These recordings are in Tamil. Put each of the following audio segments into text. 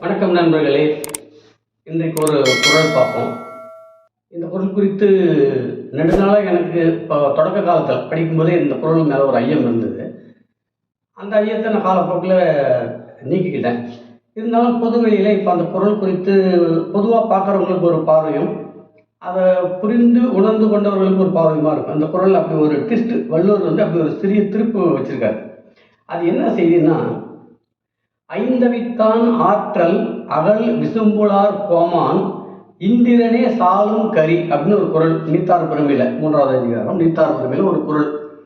வணக்கம் நண்பர்களே. இன்றைக்கு ஒரு குரல் பார்ப்போம். இந்த குரல் குறித்து நெடுநாளாக எனக்கு இப்போ தொடக்க காலத்தில் படிக்கும்போதே இந்த குரல் மேலே ஒரு ஐயம் இருந்தது. அந்த ஐயத்தை நான் காலப்போக்கில் நீக்கிக்கிட்டேன். இருந்தாலும் பொது வெளியில் இப்போ அந்த குரல் குறித்து பொதுவாக பார்க்குறவங்களுக்கு ஒரு பார்வையும் அதை புரிந்து உணர்ந்து கொண்டவர்களுக்கு ஒரு பார்வையுமா இருக்கும். அந்த குரல் அப்படி ஒரு ட்விஸ்ட் வள்ளுவர் வந்து அப்படி ஒரு சிறிய திருப்பு வச்சுருக்காரு. அது என்ன செய்தின்னா ஐந்தவித்தான் ஆற்றல் அகல் விசும்புலார் கோமான் இந்திரனே சாலும் கரி அப்படின்னு ஒரு குரல் நீத்தார் பெருமையில் மூன்றாவது அதிகாரம் நீத்தார் பெருமையில் ஒரு குரல்.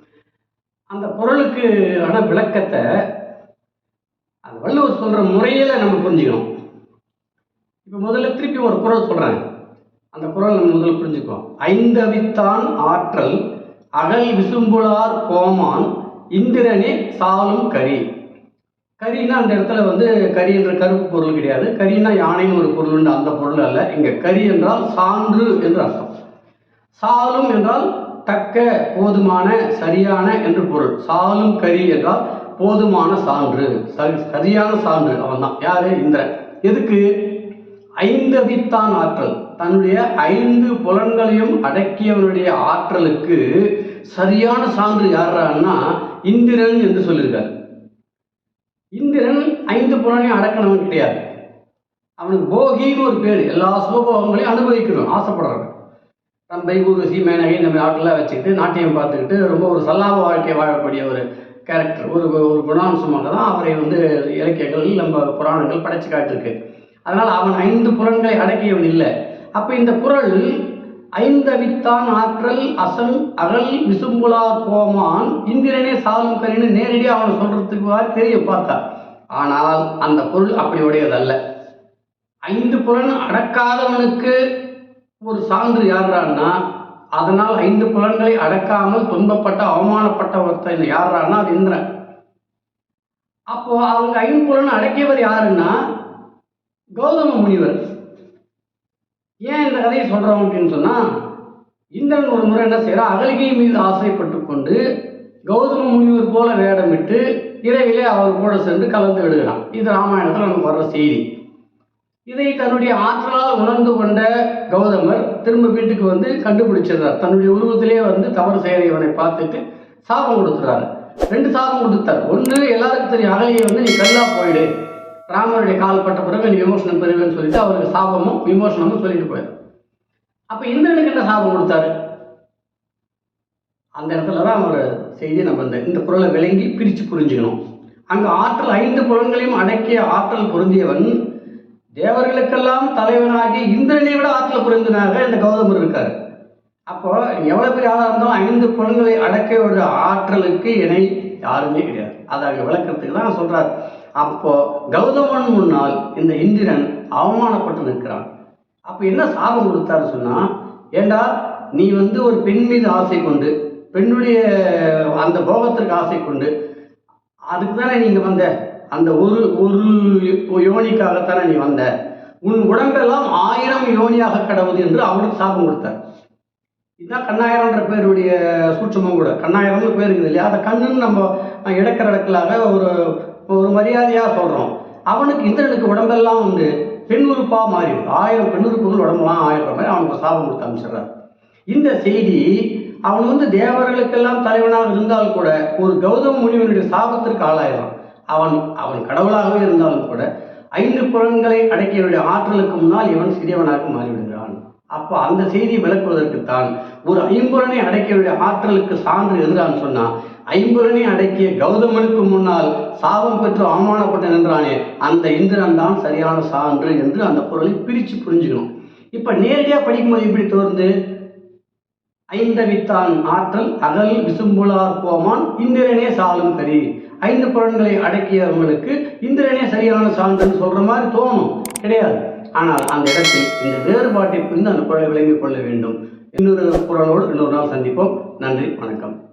அந்த குரலுக்கு ஆன விளக்கத்தை அந்த வள்ளுவர் சொல்ற முறையில நம்ம புரிஞ்சுக்கணும். இப்போ முதல்ல திருப்பி ஒரு குரல் சொல்றேன். அந்த குரல் நம்ம முதல்ல புரிஞ்சுக்குவோம். ஐந்தவித்தான் ஆற்றல் அகல் விசும்புலார் கோமான் இந்திரனே சாலும் கரி. கரின்னா அந்த இடத்துல வந்து கரி என்ற கருப்பு பொருள் கிடையாது. கரின்னா யானைன்னு ஒரு பொருள் அந்த பொருள் அல்ல. இங்க கரி என்றால் சான்று என்று அர்த்தம். சாலும் என்றால் தக்க போதுமான சரியான என்று பொருள். சாலும் கரி என்றால் போதுமான சான்று. சரியான சான்று. அவன் தான் யாரு? இந்திரன். எதுக்கு? ஐந்தவித்தான் ஆற்றல். தன்னுடைய ஐந்து புலன்களையும் அடக்கியவனுடைய ஆற்றலுக்கு சரியான சான்று யாரான்னா இந்திரன் என்று சொல்லியிருக்கார். ஐந்து புலனையும் அடக்கணும்னு கிடையாது. அவனுக்கு போகின்னு ஒரு பேர். எல்லா சுகபோகங்களையும் அனுபவிக்கணும் ஆசைப்படுறாங்க தம்பை ஊர்வசி மேனகை இந்த மாதிரி ஆட்டெல்லாம் வச்சுக்கிட்டு நாட்டியம் பார்த்துக்கிட்டு ரொம்ப ஒரு சல்லாப வாழ்க்கை வாழக்கூடிய ஒரு கேரக்டர் ஒரு ஒரு குணாம்சமாக தான் அவரை வந்து இலக்கியங்கள் நம்ம புராணங்கள் படைச்சு காட்டிருக்கு அதனால் அவன் ஐந்து புலன்களை அடக்கியவன் இல்லை. அப்போ இந்த குரல் ஐந்தவித்தான் ஆற்றல் அசன் அகல் விசும்புலா கோமான் இந்திரனே சாலும் கரின்னு நேரடியாக அவனை சொல்கிறதுக்கு மாதிரி தெரியும் பார்த்தா. ஆனால் அந்த பொருள் அப்படி உடையதல்ல. ஐந்து புலன் அடக்காதவனுக்கு ஒரு சான்று யாருறான்னா அதனால் ஐந்து புலன்களை அடக்காமல் துன்பப்பட்ட அவமானப்பட்ட ஒருத்தன் யாருறான்னா அது இந்திரன். அப்போ அவங்க ஐந்து புலன் அடக்கியவர் யாருன்னா கௌதம முனிவர். ஏன் இந்த கதையை சொல்கிறோம் அப்படின்னு சொன்னால் இந்திரன் ஒரு முறை என்ன செய்கிறான் அகலிகை மீது ஆசைப்பட்டு கொண்டு கௌதம முனிவர் போல வேடமிட்டு இரவிலே அவர் கூட சென்று கலந்து விடுகிறான் இது ராமாயணத்தில் நமக்கு வர்ற செய்தி. இதை தன்னுடைய ஆற்றலால் உணர்ந்து கொண்ட கௌதமர் திரும்ப வீட்டுக்கு வந்து கண்டுபிடிச்சிடுறார். தன்னுடைய உருவத்திலே வந்து தவறு செய்கிற இவனை பார்த்துட்டு சாபம் கொடுத்துறாரு. ரெண்டு சாபம் கொடுத்தார். ஒன்று எல்லாருக்கும் தெரியும் அகலியை வந்து நீ கல்லா போயிடு. ராமருடைய கால் பட்ட பிறகு நீ விமோசனம் பெறுவேன்னு சொல்லிட்டு அவருக்கு சாபமும் விமோசனமும் சொல்லிட்டு போயிடும் அப்போ இந்திரனுக்கு என்ன சாபம் கொடுத்தாரு? அந்த இடத்துல தான் ஒரு செய்தி நம்ம இந்த இந்த குரலை விளங்கி பிரித்து புரிஞ்சுக்கணும். அங்க ஆற்றல் ஐந்து புலன்களையும் அடக்கிய ஆற்றல் பொருந்தியவன் தேவர்களுக்கெல்லாம் தலைவனாகி இந்திரனை விட ஆற்றல் புரிந்தனாக இந்த கௌதமர் இருக்கார். அப்போ எவ்வளோ பெரிய ஆளாக இருந்தாலும் ஐந்து புலன்களை ஒரு ஆற்றலுக்கு இணை யாருமே கிடையாது. அதை அங்கே விளக்கிறதுக்கு தான் சொல்கிறார் அப்போ கௌதமன் முன்னால் இந்த இந்திரன் அவமானப்பட்டு நிற்கிறான். அப்போ என்ன சாபம் கொடுத்தாரு சொன்னால் ஏண்டா நீ வந்து ஒரு பெண் மீது ஆசை கொண்டு பெண்ணுடைய அந்த போகத்திற்கு ஆசை கொண்டு அதுக்கு தானே நீங்கள் வந்த? அந்த ஒரு ஒரு யோனிக்காகத்தானே நீ வந்த? உன் உடம்பெல்லாம் ஆயிரம் யோனியாக கடவுது என்று அவனுக்கு சாபம் கொடுத்தார். இதுதான் கண்ணாயிரம்ன்ற பேருடைய சூட்சமும் கூட. கண்ணாயிரம்னு பேர் இருக்குது இல்லையா? அதை கண்ணுன்னு நம்ம இடக்கிற இடக்கலாக ஒரு ஒரு மரியாதையாக சொல்கிறோம் அவனுக்கு இந்திரனுக்கு உடம்பெல்லாம் வந்து பெண் உறுப்பாக மாறிடுது ஆயிரம் பெண் உறுப்புகள் உடம்பெல்லாம் ஆயிரம் மாதிரி அவனுக்கு சாபம் கொடுத்து அனுப்பிச்சிடுறார். இந்த செய்தி அவன் வந்து தேவர்களுக்கெல்லாம் தலைவனாக இருந்தால் கூட ஒரு கௌதம முனிவனுடைய சாபத்திற்கு ஆளாயிடும் அவன் அவன் கடவுளாகவே இருந்தாலும் கூட ஐந்து புறங்களை அடக்கியவருடைய ஆற்றலுக்கு முன்னால் இவன் சிறியவனாக மாறிவிடுகிறான். அப்போ அந்த செய்தியை விளக்குவதற்குத்தான் ஒரு ஐம்புலனை அடக்கியவருடைய ஆற்றலுக்கு சான்று எதிரான்னு சொன்னால் ஐம்புலனை அடக்கிய கௌதமனுக்கு முன்னால் சாபம் பெற்று அவமானப்பட்டு நின்றானே அந்த இந்திரன் தான் சரியான சான்று என்று அந்த பொருளை பிரித்து புரிஞ்சுக்கணும். இப்போ நேரடியாக படிக்கும்போது எப்படி தோர்ந்து ஐந்தவித்தான் ஆற்றல் அகல் விசும்புலார் கோமான் இந்திரனே சாலும் கரி. ஐந்து புலன்களை அடக்கியவங்களுக்கு இந்திரனே சரியான சான்றுன்னு சொல்ற மாதிரி தோணும். கிடையாது. ஆனால் அந்த இடத்தில் இந்த வேறுபாட்டை புரிந்து அந்த குரலை விளங்கிக் கொள்ள வேண்டும். இன்னொரு குரலோடு இன்னொரு நாள் சந்திப்போம். நன்றி வணக்கம்.